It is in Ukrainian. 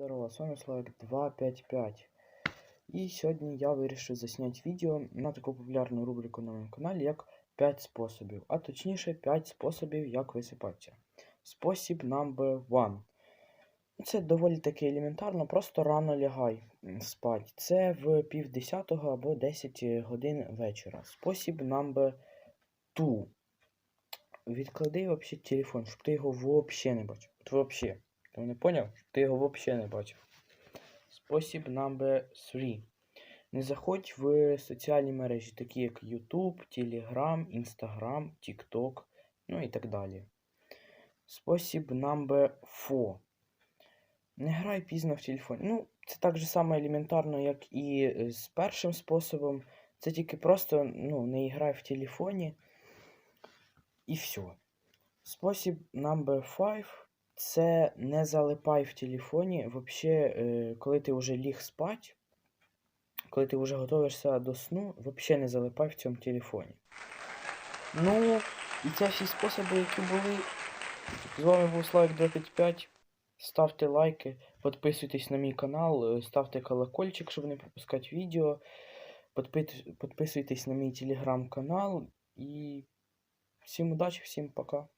Здорово, з вами Славик 255. І сьогодні я вирішив засняти відео на таку популярну рубрику на моєму каналі, як 5 способів, а точніше 5 способів, як висипатися. Спосіб number one. Це доволі таки елементарно, просто рано лягай спать. Це в пів десятого або 10 годин вечора. Спосіб number two. Відклади вообще телефон, щоб ти його взагалі не бачив. От вообще. Ти не поняв? Ти його взагалі не бачив. Спосіб number 3. Не заходь в соціальні мережі, такі як YouTube, Telegram, Instagram, TikTok, ну і так далі. Спосіб number 4. Не грай пізно в телефоні. Ну, це так же само елементарно, як і е, з першим способом. Це тільки просто ну, не грай в телефоні. І все. Спосіб number 5 це не залипай в телефоні. Вообще, е, коли ти вже ліг спать, коли ти вже готуєшся до сну, вообще не залипай в цьому телефоні. Ну, і це всі способи, які були. З вами був Славик 255. Ставте лайки, підписуйтесь на мій канал, е, ставте колокольчик, щоб не пропускати відео. Підписуйтесь на мій телеграм-канал і всім удачі, всім пока.